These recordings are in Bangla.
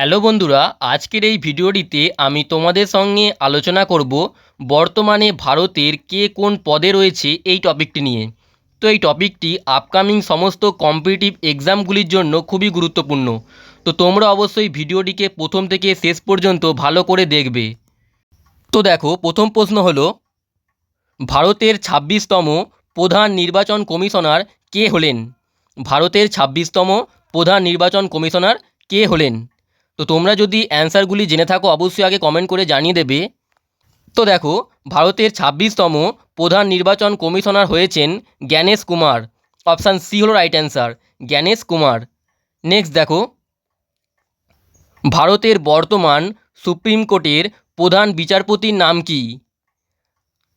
হ্যালো বন্ধুরা, আজকের এই ভিডিওটিতে আমি তোমাদের সঙ্গে আলোচনা করব বর্তমানে ভারতের কে কোন পদে রয়েছে এই টপিকটি নিয়ে। তো এই টপিকটি আপকামিং সমস্ত কম্পিটিটিভ এক্সামগুলির জন্য খুবই গুরুত্বপূর্ণ। তো তোমরা অবশ্যই ভিডিওটিকে প্রথম থেকে শেষ পর্যন্ত ভালো করে দেখবে। তো দেখো, প্রথম প্রশ্ন হলো, ভারতের ছাব্বিশতম প্রধান নির্বাচন কমিশনার কে হলেন? ভারতের ছাব্বিশতম প্রধান নির্বাচন কমিশনার কে হলেন? তো তোমরা যদি অ্যান্সারগুলি জেনে থাকো, অবশ্যই আগে কমেন্ট করে জানিয়ে দেবে। তো দেখো, ভারতের ছাব্বিশতম প্রধান নির্বাচন কমিশনার হয়েছেন জ্ঞানেশ কুমার। অপশান সি হলো right answer Gyanesh Kumar. Next দেখো, ভারতের বর্তমান সুপ্রিম কোর্টের প্রধান বিচারপতির নাম কি?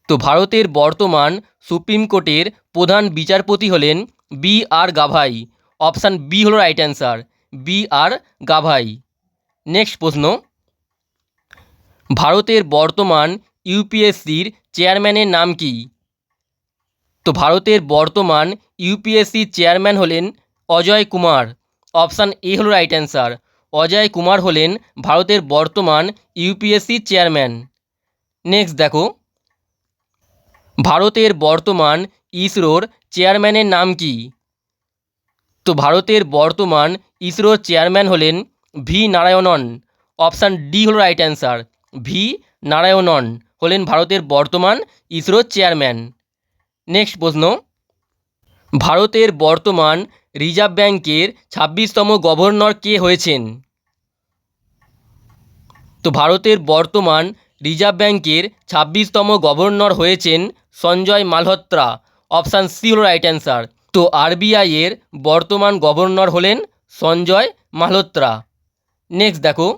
তো ভারতের বর্তমান সুপ্রিম কোর্টের প্রধান বিচারপতি হলেন B R Gavai. Option B হলো right answer B R Gavai. Next প্রশ্ন. ভারতের বর্তমান ইউপিএসসির চেয়ারম্যানের নাম কি? তো ভারতের বর্তমান ইউপিএসসির চেয়ারম্যান হলেন অজয় কুমার। অপশান এ হলো রাইট অ্যান্সার অজয় কুমার হলেন ভারতের বর্তমান ইউপিএসসির চেয়ারম্যান। নেক্সট দেখো। ভারতের বর্তমান ইসরোর চেয়ারম্যানের নাম কি? তো ভারতের বর্তমান ইসরোর চেয়ারম্যান হলেন ভি নারায়ণন, অপশান ডি হলো রাইট অ্যান্সার ভি নারায়ণন হলেন ভারতের বর্তমান ইসরোর চেয়ারম্যান। নেক্সট প্রশ্ন, ভারতের বর্তমান রিজার্ভ ব্যাংকের ছাব্বিশতম গভর্নর কে হয়েছেন? তো ভারতের বর্তমান রিজার্ভ ব্যাংকের ছাব্বিশতম গভর্নর হয়েছেন সঞ্জয় মালহোত্রা, অপশান সি হলো রাইট অ্যান্সার তো আরবিআইয়ের বর্তমান গভর্নর হলেন সঞ্জয় মালহোত্রা। নেক্সট দেখো।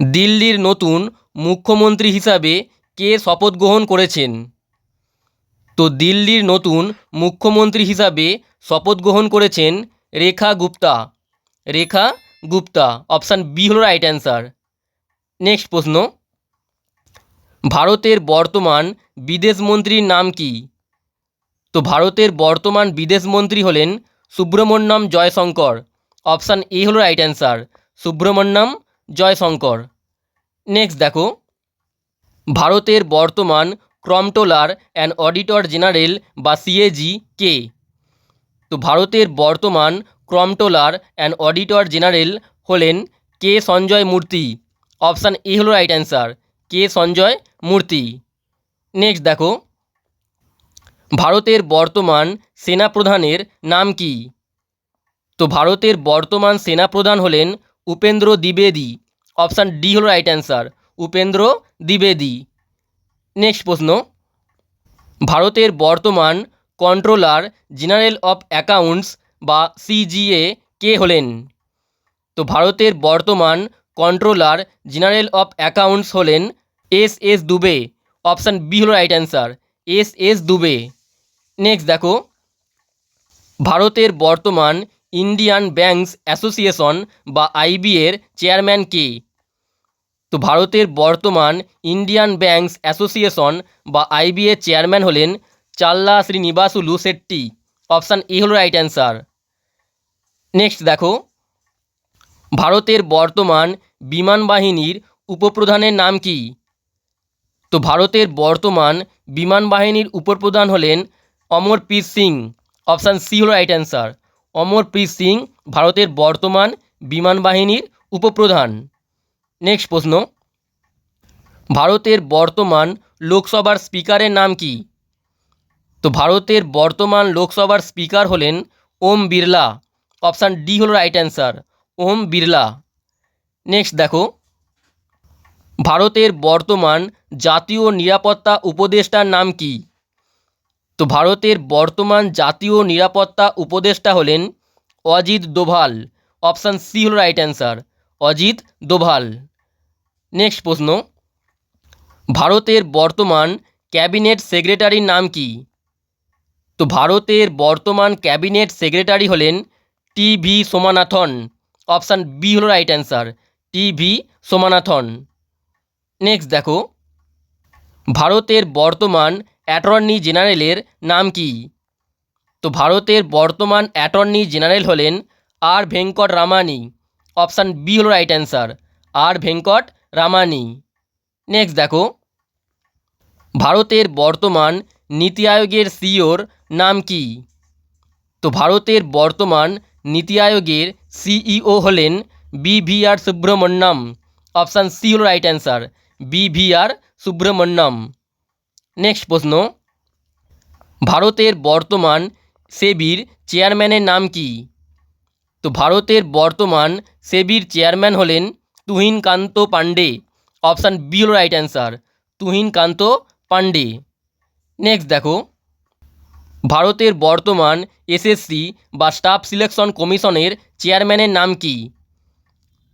দিল্লির নতুন মুখ্যমন্ত্রী হিসাবে কে শপথ গ্রহণ করেছেন? তো দিল্লির নতুন মুখ্যমন্ত্রী হিসাবে শপথ গ্রহণ করেছেন রেখা গুপ্তা। রেখা গুপ্তা অপশান বি হলো রাইট অ্যান্সার নেক্সট প্রশ্ন। ভারতের বর্তমান বিদেশমন্ত্রীর নাম কি? তো ভারতের বর্তমান বিদেশমন্ত্রী হলেন সুব্রমণ্যম জয়শঙ্কর। অপশান এ হলো right answer Subrahmanyam, Jaishankar. Next দেখো। ভারতের বর্তমান ক্রমটোলার অ্যান্ড অডিটর জেনারেল বা সিএজি কে তো ভারতের বর্তমান ক্রমটোলার অ্যান্ড অডিটর জেনারেল হলেন কে সঞ্জয় মূর্তি। অপশান এ হলো রাইট অ্যান্সার কে সঞ্জয় মূর্তি। নেক্সট দেখো। ভারতের বর্তমান সেনাপ্রধানের নাম কি? তো ভারতের বর্তমান সেনাপ্রধান হলেন উপেন্দ্র দ্বিবেদী। অপশান ডি হলো রাইট অ্যান্সার উপেন্দ্র দ্বিবেদী। নেক্সট প্রশ্ন। ভারতের বর্তমান কন্ট্রোলার জেনারেল অফ অ্যাকাউন্টস বা সিজিএ কে হলেন? তো ভারতের বর্তমান কন্ট্রোলার জেনারেল অফ অ্যাকাউন্টস হলেন S S Dubey. Option B হলো right answer S S Dubey. Next দেখো। ভারতের বর্তমান ইন্ডিয়ান ব্যাংকস অ্যাসোসিয়েশন বা আইবি এর চেয়ারম্যান কে? তো ভারতের বর্তমান ইন্ডিয়ান ব্যাংকস অ্যাসোসিয়েশন বা আইবি এর চেয়ারম্যান হলেন চাল্লা শ্রীনিবাসুলু শেট্টি অপশান এ হলো রাইট অ্যান্সার। নেক্সট দেখো। ভারতের বর্তমান বিমান বাহিনীর উপপ্রধানের নাম কি? তো ভারতের বর্তমান বিমান বাহিনীর উপপ্রধান হলেন অমরপ্রীত সিং। অপশান সি হলো রাইট অ্যান্সার। অমরপ্রীত সিং ভারতের বর্তমান বিমান বাহিনীর উপপ্রধান। নেক্সট প্রশ্ন। ভারতের বর্তমান লোকসভার স্পিকারের নাম কি? তো ভারতের বর্তমান লোকসভার স্পিকার হলেন ওম বিড়লা। অপশান ডি হলো right answer, Om Birla. Next দেখো। ভারতের বর্তমান জাতীয় নিরাপত্তা উপদেষ্টার নাম কি? তো ভারতের বর্তমান জাতীয় নিরাপত্তা উপদেষ্টা হলেন অজিত দোভাল। অপশান সি হলো right answer Ajit Doval. Next প্রশ্ন, ভারতের বর্তমান ক্যাবিনেট সেক্রেটারির নাম কি? তো ভারতের বর্তমান ক্যাবিনেট সেক্রেটারি হলেন T V Somanathan. Option B হলো right answer T V Somanathan. Next দেখো, ভারতের বর্তমান অ্যাটর্নি জেনারেলের নাম কি? তো ভারতের বর্তমান অ্যাটর্নি জেনারেল হলেন R Venkat Ramani. Option B হলো right answer R Venkataramani. Next দেখো। ভারতের বর্তমান নীতি আয়োগের সিইওর নাম কি? তো ভারতের বর্তমান নীতি আয়োগের সিইও হলেন B V R Subrahmanyam. Option C হল right answer B V R Subrahmanyam. Next প্রশ্ন। ভারতের বর্তমান সেবির চেয়ারম্যানের নাম কি? তো ভারতের বর্তমান সেবির চেয়ারম্যান হলেন তুহিন কান্ত পান্ডে অপশান বি হল right answer Tuhin Kanta Pandey next দেখো। ভারতের বর্তমান এসএসসি বা স্টাফ সিলেকশন কমিশনের চেয়ারম্যানের নাম কি?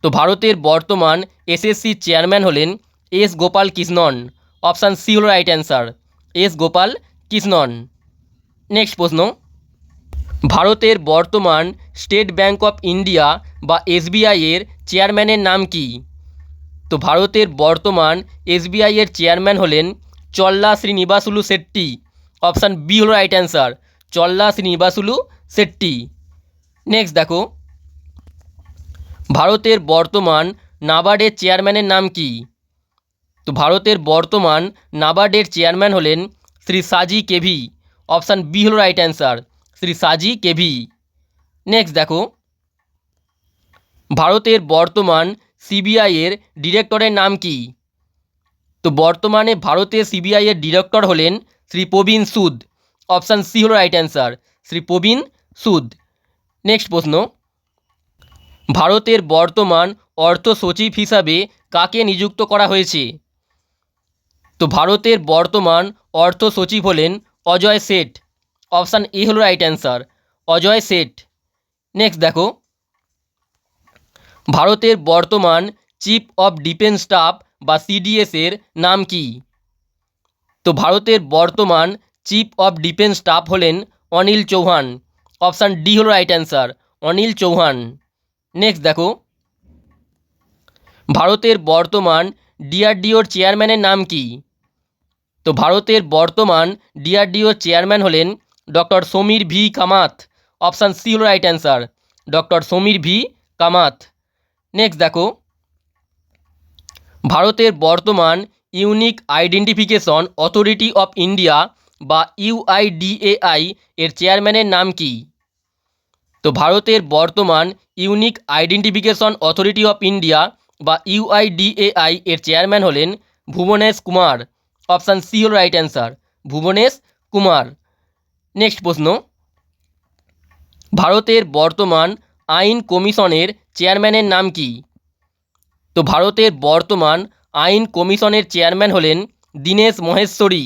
তো ভারতের বর্তমান এসএসসি চেয়ারম্যান হলেন S Gopal Krishnan. Option C হল right answer S Gopal Krishnan. Next প্রশ্ন। ভারতের বর্তমান স্টেট ব্যাঙ্ক অফ ইন্ডিয়া বা এসবিআই এর চেয়ারম্যানের নাম কি? তো ভারতের বর্তমান এসবিআই এর চেয়ারম্যান হলেন চল্লা শ্রীনিবাসুলু শেট্টি। অপশান বি হল right answer Challa Srinivasulu Setty. Next দেখো। ভারতের বর্তমান নাবার্ডের চেয়ারম্যানের নাম কি? তো ভারতের বর্তমান নাবার্ডের চেয়ারম্যান হলেন Shri Saji K V. Option B হল right answer, Shri Saji K V. Next দেখো। ভারতের বর্তমান সিবিআইয়ের ডিরেক্টরের নাম কি? তো বর্তমানে ভারতের সিবিআইয়ের ডিরেক্টর হলেন শ্রী প্রবীণ সুদ। অপশান সি হল right answer, Shri Praveen Sood. Next প্রশ্ন। ভারতের বর্তমান অর্থ সচিব হিসাবে কাকে নিযুক্ত করা হয়েছে? তো ভারতের বর্তমান অর্থ সচিব হলেন অজয় শেঠ অপশান এ হল right answer Ajay Seth next দেখো। ভারতের বর্তমান চিফ অফ ডিফেন্স স্টাফ বা সিডিএসের নাম কি? তো ভারতের বর্তমান চিফ অফ ডিফেন্স স্টাফ হলেন অনিল চৌহান। অপশান ডি হল right answer Anil Chauhan. Next দেখো। ভারতের বর্তমান ডিআরডিওর চেয়ারম্যানের নাম কি? তো ভারতের বর্তমান ডিআরডিওর চেয়ারম্যান হলেন doctor Samir V. Kamat. Option C হল right answer. Doctor Samir V. Kamat. Next দেখো। ভারতের বর্তমান unique identification authority of India বা ইউআইডিএআই এর চেয়ারম্যানের নাম কি? তো ভারতের বর্তমান unique identification authority of India বা ইউআইডিএআই এর চেয়ারম্যান হলেন ভুবনেশ কুমার। অপশান সি হল right answer Bhuvnesh Kumar. Next প্রশ্ন। ভারতের বর্তমান আইন কমিশনের চেয়ারম্যানের নাম কি? তো ভারতের বর্তমান আইন কমিশনের চেয়ারম্যান হলেন দীনেশ মহেশ্বরী।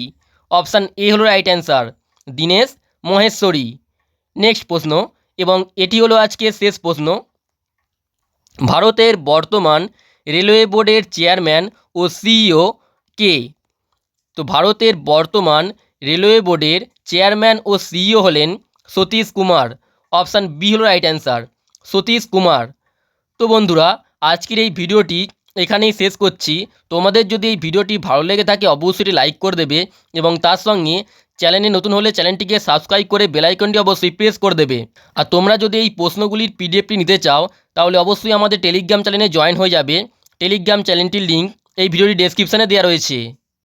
অপশান এ হলো right answer Dinesh Maheshwari. Next প্রশ্ন, এবং এটি হলো আজকে শেষ প্রশ্ন। ভারতের বর্তমান রেলওয়ে বোর্ডের চেয়ারম্যান ও সিইও কে? তো ভারতের বর্তমান রেলওয়ে বোর্ডের চেয়ারম্যান ও সিইও হলেন সতীশ কুমার। অপশান বি হল রাইট অ্যান্সার সতীশ কুমার। তো বন্ধুরা, আজকের এই ভিডিওটি এখানেই শেষ করছি। তোমাদের যদি এই ভিডিওটি ভালো লেগে থাকে, অবশ্যই লাইক করে দেবে এবং তার সঙ্গে চ্যানেলে নতুন হলে চ্যানেলটিকে সাবস্ক্রাইব করে বেলাইকনটি অবশ্যই প্রেস করে দেবে। আর তোমরা যদি এই প্রশ্নগুলির পিডিএফটি নিতে চাও, তাহলে অবশ্যই আমাদের টেলিগ্রাম চ্যানেলে জয়েন হয়ে যাবে। টেলিগ্রাম চ্যানেলটির লিঙ্ক এই ভিডিওটি ডেসক্রিপশানে দেওয়া রয়েছে।